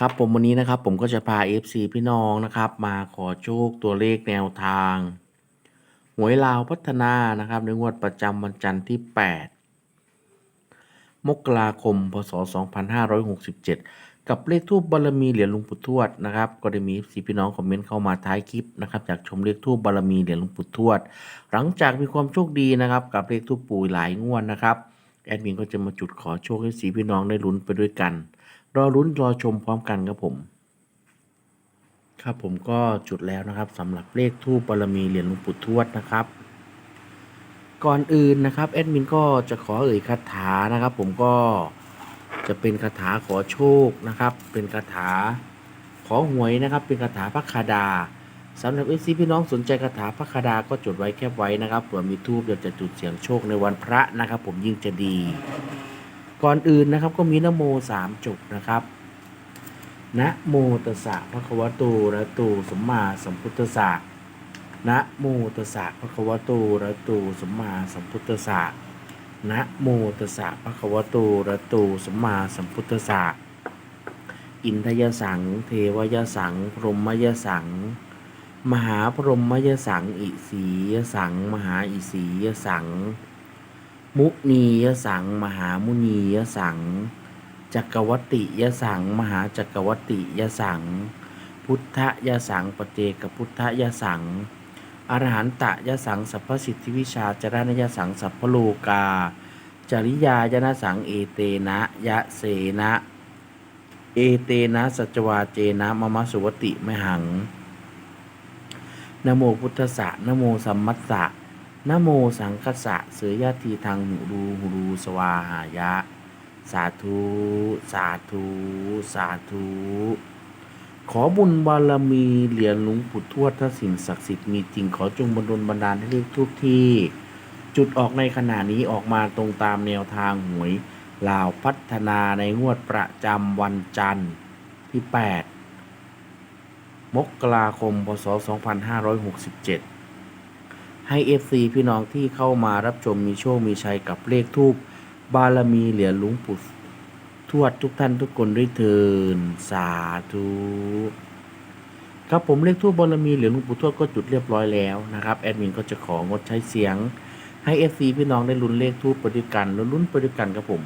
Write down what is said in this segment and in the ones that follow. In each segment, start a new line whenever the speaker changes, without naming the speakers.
ครับผมวันนี้นะครับผมก็จะพา FC พี่น้องนะครับ มาขอโชคตัวเลขแนวทาง หวยลาวพัฒนานะครับในงวดประจำวันจันทร์ที่ 8 มกราคม พศ 2567 กับเลขทูบบารมีเหรียญหลวงปู่ทวดนะครับ ก็ได้มี FC พี่น้องคอมเมนต์เข้ามาท้ายคลิปนะครับจากชมเลขทูบบารมีเหรียญหลวงปู่ทวด หลังจากมีความโชคดีนะครับ กับเลขทูปปู่หลายงวดนะครับแอดมินก็จะมาจุดขอโชคให้สีพี่น้องได้ลุ้นไปด้วยกัน รอลุ้นรอชมพร้อมกันครับผม ครับผมก็จุดแล้วนะครับสำหรับเลขทูปบารมีเหรียญหลวงปู่ทวดนะครับ ก่อนอื่นนะครับแอดมินก็จะขอเอ่ยคาถานะครับ ผมก็จะเป็นคาถาขอโชคนะครับ เป็นคาถาขอหวยนะครับ เป็นคาถาพระคาดาสำหรับเอซีพี่น้องสนใจคาถาพระคาดาก็จดไว้แคบไว้นะครับเผื่อมีทูบอยากจะจุดเสียงโชคในวันพระนะครับ ผมยิ่งจะดี ก่อนอื่นนะครับก็มีนโมสามจบนะครับนะโมตัสสะพระคะวะตอะระหะโตสัมมาสัมพุทธัสสะนะโมตัสสะพระคะวะตอะระหะโตสัมมาสัมพุทธัสสะนะโมตัสสะพระคะวะตอะระหะโตสัมมาสัมพุทธัสสะอินทยสัง เทวยสัง พรหมยสัง มหาพรหมยสัง อิสียสัง มหาอิสียสัง มุนียสัง มหามุนียสัง จักรวัติยสัง มหาจักรวัติยสัง พุทธยสังปเจกพุทธยสัง อรหันตยสังสัพพสิทธิวิชาจรณยสังสัพพโลกา จริยายนสังเอเตนะยะเสนะเอเตนะสัจวาเจนะมมสุวติมหังนโมพุทธสะนโมสัมมัสสะ นโมสังคสสะเสยยทีทางหูรูหูรูสวาหายะ สาธุ สาธุ สาธุ ขอบุญบารมีเหรียญหลวงปู่ทวดถ้าสิ่งศักดิ์สิทธิ์มีจริงขอจงบันดลบันดาลให้เลขทุกที่ จุดออกในขณะนี้ออกมาตรงตามแนวทางหวยลาวพัฒนาในงวดประจำวันจันทร์ที่ 8 มกราคม พศ 2567 ให้ FC พี่น้องที่เข้ามารับชมมีโชคมีชัยกับเลขทูปบารมีเหรียญหลวงปู่ทวดทุกท่านทุกคนด้วยเทินสาธุครับผมเลขทูปบารมีเหรียญหลวงปู่ทวดก็จุดเรียบร้อยแล้วนะครับแอดมินก็จะของดใช้เสียงให้ FC พี่น้องได้ลุ้นเลขทูปไปด้วยกันลุ้นๆปด้วยกันครับผม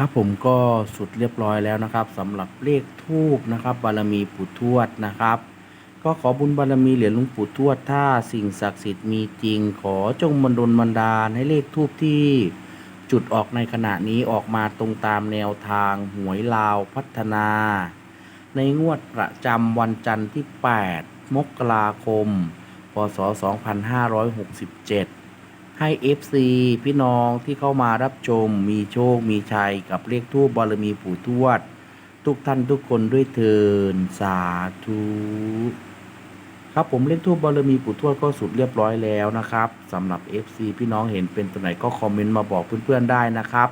ครับผมก็สุดเรียบร้อยแล้วนะครับสำหรับเลขทูบนะครับ บารมีปู่ทวดนะครับ ก็ขอบุญบารมีเหรียญหลวงปู่ทวด ถ้าสิ่งศักดิ์สิทธิ์มีจริง ขอจงบันดลบันดาลให้เลขทูบที่จุดออกในขณะนี้ออกมาตรงตามแนวทางหวยลาวพัฒนา ในงวดประจำวันจันทร์ที่ 8 มกราคม พศ 2567 ให้ FC พี่น้องที่เข้ามารับชมมีโชค มีชัยกับเลขทูบบารมีปู่ทวด ทุกท่านทุกคนด้วยเทินสาธุครับผมเลขทูบบารมีปู่ทวดก็สุดเรียบร้อยแล้วนะครับสำหรับ FC พี่น้องเห็นเป็นตัวไหนก็คอมเมนต์มาบอกเพื่อนๆได้นะครับ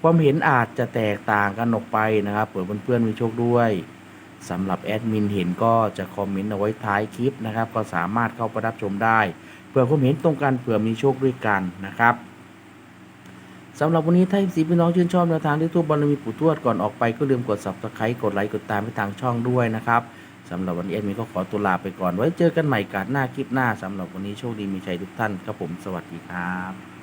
ความเห็นอาจจะแตกต่างกันออกไปนะครับเผื่อเพื่อนๆมีโชคด้วยสำหรับแอดมินเห็นก็จะคอมเมนต์เอาไว้ท้ายคลิปนะครับ ก็สามารถเข้าไปรับชมได้ ผื่อความเห็นตรงกันเผื่อมีโชคด้วยกันนะครับสำหรับวันนี้ถ้าสีพี่น้องชื่นชอบแนวทางที่ทูบบารมีปู่ทวดก่อนออกไปก็ลืมกด subscribe กดไลค์กดตามไปทางช่องด้วยนะครับสำหรับวันนี้เอ็มก็ขอตัวลาไปก่อนไว้เจอกันใหม่การหน้าคลิปหน้าสำหรับวันนี้โชคดีมีชัยทุกท่านครับผมสวัสดีครับ